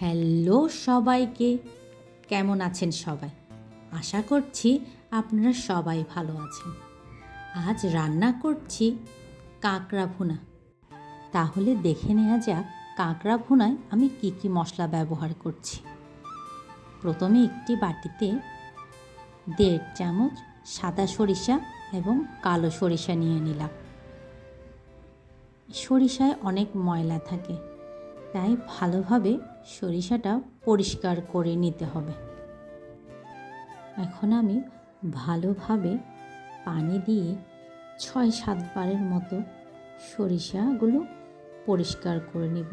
Hello সবাইকে। কেমন আছেন সবাই? আশা করছি আপনারা সবাই ভালো আছেন। আজ রান্না করছি কাঁকড়া ভুনা তাহলে দেখে নেওয়া যাক কাঁকড়া ভুনায় আমি কি কি মশলা ব্যবহার করছি। প্রথমে একটি বাটিতে দেড় চামচ সাদা সরিষা এবং কালো সরিষা নিয়ে নিলাম। সরিষায় অনেক ময়লা থাকে। তাই ভালোভাবে সরিষাটা পরিষ্কার করে নিতে হবে। এখন আমি ভালোভাবে পানি দিয়ে ছয় সাতবারের মতো সরিষাগুলো পরিষ্কার করে নিব,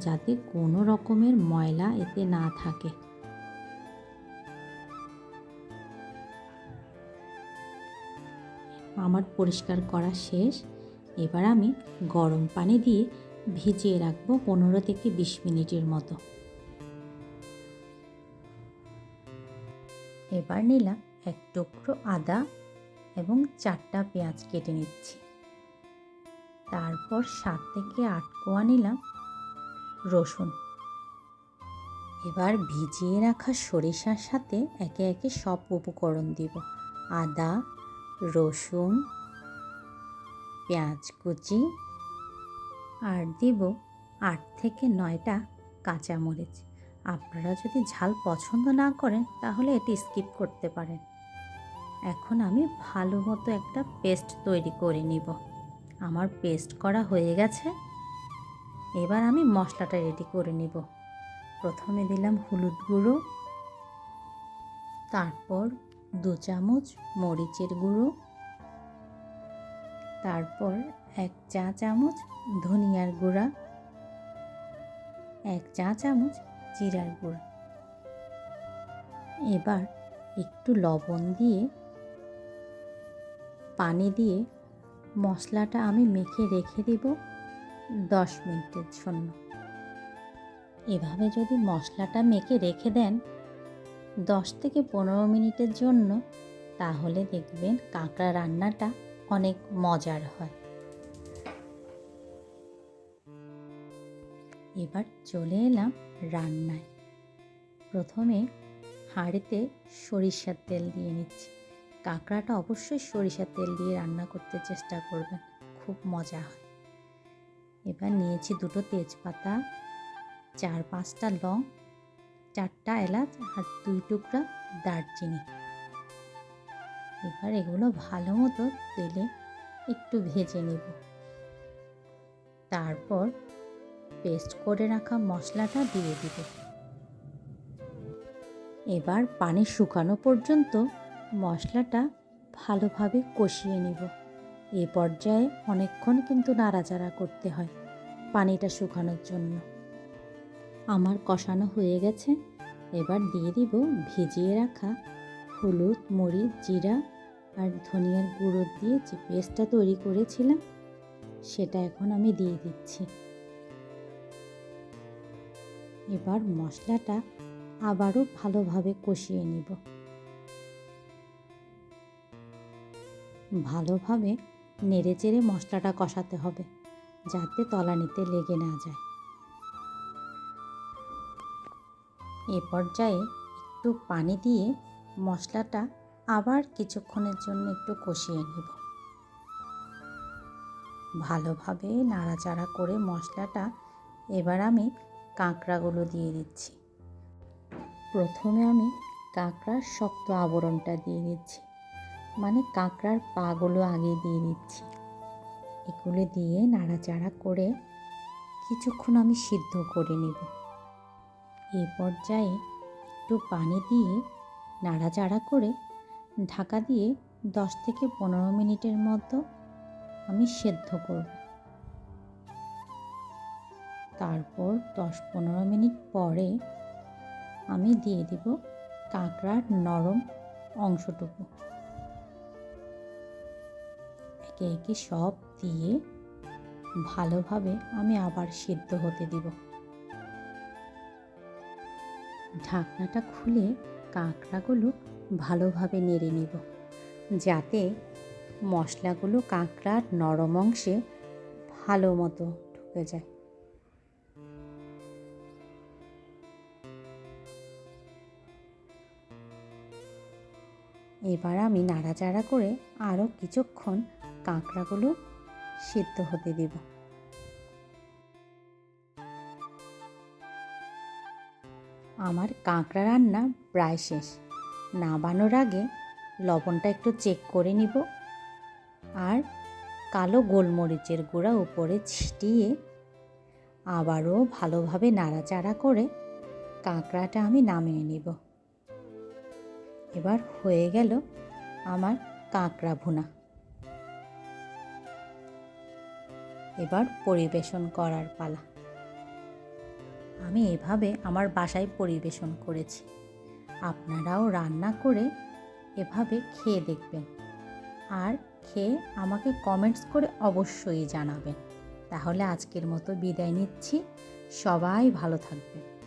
যাতে কোনো রকমের ময়লা এতে না থাকে। আমার পরিষ্কার করা শেষ। এবার আমি গরম পানি দিয়ে ভিজিয়ে রাখব পনেরো থেকে বিশ মিনিটের মতো। এবার নিলাম এক টুকরো আদা এবং চারটা পেঁয়াজ কেটে নিচ্ছি। তারপর সাত থেকে আট কোয়া নিলাম রসুন। এবার ভিজিয়ে রাখা সরিষার সাথে একে একে সব উপকরণ দিব। আদা, রসুন, পেঁয়াজ কুচি আর দিব আট থেকে নয়টা কাঁচামরিচ। আপনারা যদি ঝাল পছন্দ না করেন, তাহলে এটি স্কিপ করতে পারেন। এখন আমি ভালো মতো একটা পেস্ট তৈরি করে নিব। আমার পেস্ট করা হয়ে গেছে। এবার আমি মশলাটা রেডি করে নিব। প্রথমে দিলাম হলুদ গুঁড়ো। তারপর দু চামচ মরিচের গুঁড়ো। তারপর এক চা চামচ ধনিয়ার গুঁড়া। এক চা চামচ জিরার গুঁড়া। এবার একটু লবণ দিয়ে, পানি দিয়ে মশলাটা আমি মেখে রেখে দেব দশ মিনিটের জন্য। এভাবে যদি মশলাটা মেখে রেখে দেন দশ থেকে পনেরো মিনিটের জন্য, তাহলে দেখবেন কাঁকড়া রান্নাটা অনেক মজার হয়। এবার চলে এলাম রান্নায়। প্রথমে হাঁড়িতে সরিষার তেল দিয়ে নিচ্ছি। কাঁকড়াটা অবশ্যই সরিষার তেল দিয়ে রান্না করতে চেষ্টা করবেন, খুব মজা হয়। এবার নিয়েছি দুটো তেজপাতা, চার পাঁচটা লং, চারটা এলাচ আর দুই টুকরা দারচিনি। এবার এগুলো ভালো মতো তেলে একটু ভেজে নেব। তারপর পেস্ট করে রাখা মশলাটা দিয়ে দিব। এবার পানি শুকানো পর্যন্ত মশলাটা ভালোভাবে কষিয়ে নেব। এ পর্যায়ে অনেকক্ষণ কিন্তু নাড়াচাড়া করতে হয় পানিটা শুকানোর জন্য। আমার কষানো হয়ে গেছে। এবার দিয়ে দিব ভিজিয়ে রাখা হলুদ, মরিচ, জিরা আর ধনিয়ার গুঁড়ো দিয়ে যে পেস্টটা তৈরি করেছিলাম, সেটা এখন আমি দিয়ে দিচ্ছি। এবার মশলাটা আবারও ভালোভাবে কষিয়ে নিব। ভালোভাবে নেড়ে চেড়ে মশলাটা কষাতে হবে, যাতে তলানিতে লেগে না যায়। এ পর্যায়ে একটু পানি দিয়ে মশলাটা আবার কিছুক্ষণের জন্য একটু কষিয়ে নেব। ভালোভাবে নাড়াচাড়া করে মশলাটা এবার আমি কাঁকড়াগুলো দিয়ে দিচ্ছি। প্রথমে আমি কাঁকড়ার শক্ত আবরণটা দিয়ে দিচ্ছি। মানে কাঁকড়ার পাগুলো আগে দিয়ে দিচ্ছি। এগুলো দিয়ে নাড়াচাড়া করে কিছুক্ষণ আমি সিদ্ধ করে নেব। এই পর্যায়ে একটু পানি দিয়ে নাড়াচাড়া করে ঢাকা দিয়ে দশ থেকে পনেরো মিনিটের মতো আমি সেদ্ধ করব। তারপর দশ পনেরো মিনিট পরে আমি দিয়ে দিব কাঁকড়ার নরম অংশটুকু। একে একে সব দিয়ে ভালোভাবে আমি আবার সিদ্ধ হতে দিব। ঢাকনাটা খুলে কাঁকড়াগুলো ভালোভাবে নেড়ে নেব, যাতে মশলাগুলো কাঁকড়ার নরম অংশে ভালো মতো ঢুকে যায়। এবার আমি নাড়াচাড়া করে আরও কিছুক্ষণ কাঁকড়াগুলো সিদ্ধ হতে দেব। আমার কাঁকড়া রান্না প্রায় শেষ। নাবানোর আগে লবণটা একটু চেক করে নিব আর কালো গোলমরিচের গুঁড়া উপরে ছিটিয়ে আবারও ভালোভাবে নাড়াচাড়া করে কাঁকড়াটা আমি নামিয়ে নিব। এবার হয়ে গেল আমার কাঁকড়া ভুনা। এবার পরিবেশন করার পালা। আমি এভাবে আমার বাসায় পরিবেশন করেছি। আপনারাও রান্না করে এভাবে খেয়ে দেখবেন। আর খেয়ে আমাকে কমেন্টস করে অবশ্যই জানাবেন। তাহলে আজকের মতো বিদায় নিচ্ছি। সবাই ভালো থাকবেন।